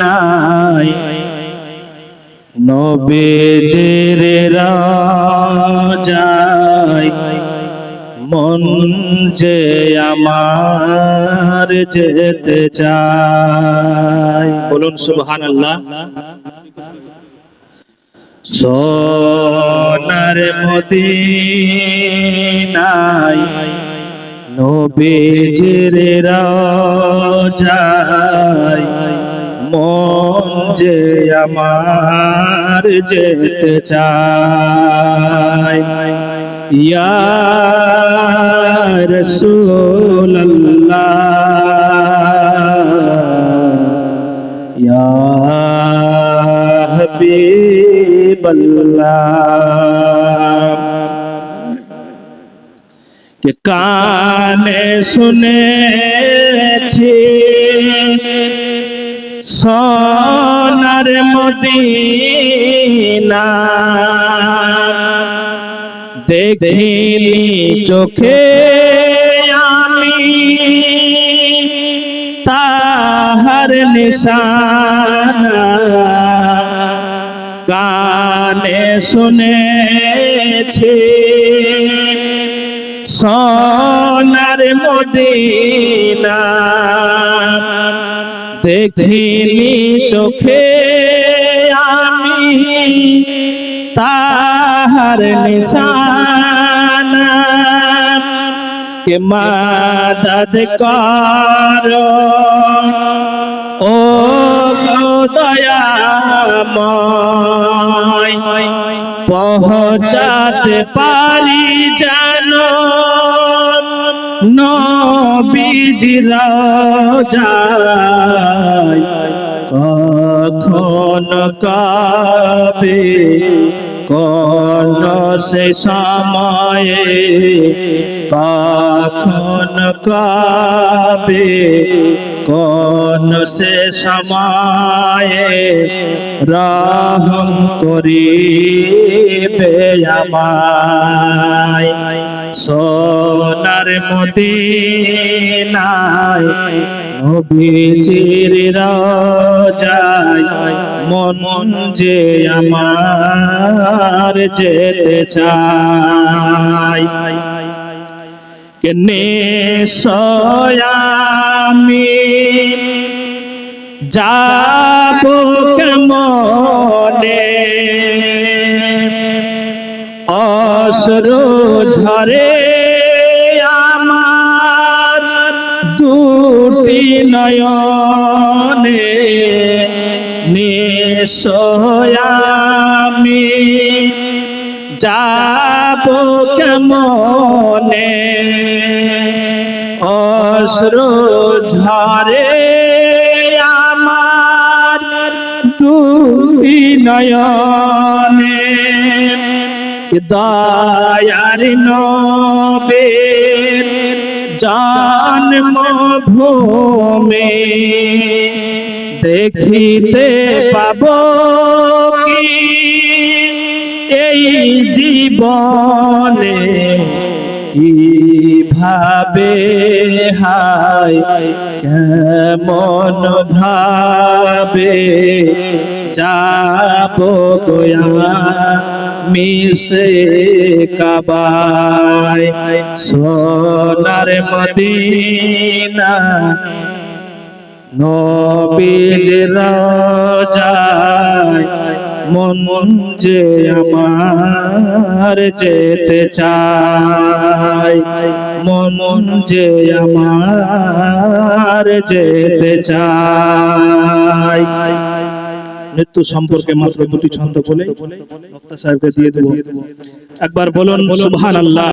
নাই। নবীজির রাজায় মন যে আমার যেতে চায়। বলুন সুবহানাল্লাহ। সোনার মদিনায় নবীজির রাজায় মন যে আমার যেতে চায়। ইয়া রাসূলুল্লাহ। ইয়া হাবিবাল্লাহ। কে কানে শুনেছি মদিনা। দেখিনি চোখে আমি তাহার নিশানা। গানে শুনেছি সোনার মদিনা। দেখিনি চোখে আমি তাহার নিশানা। কে মাদদ কর? ও দয়াময় পৌঁছাতে পারি জানো নবীজি রাজায়। কখন কাবে কোন সে সময়ে কখন কাবে কোন সে সময়ে রহম করিবে আমায়? সোনার মদিনায় নবীজির রাজায় মন যে আমার যেতে চায়। কেনে সয়ামি যাব কেমনে? অসরো ঝরে আমার নয়নে নিশয়ামি যাব কেমনে? অশ্রু ঝরে আমার দুটি নয়নে। দয়ার নবে জন্ম ভূমে দেখিতে পাব কি? এই জীবনে কীভাবে হায় কেমন ভাবে যাব মিশে কাবায়। সোনার মদিনা নবীজ রাজায়, মন যে আমার যেতে চায়। মন যে আমার যেতে চায়। মৃত্যু সম্পর্কে মাত্র দুটি ছন্দ বলে বক্তা সাহেবকে দিয়ে দেবো। একবার বলুন সুবহান আল্লাহ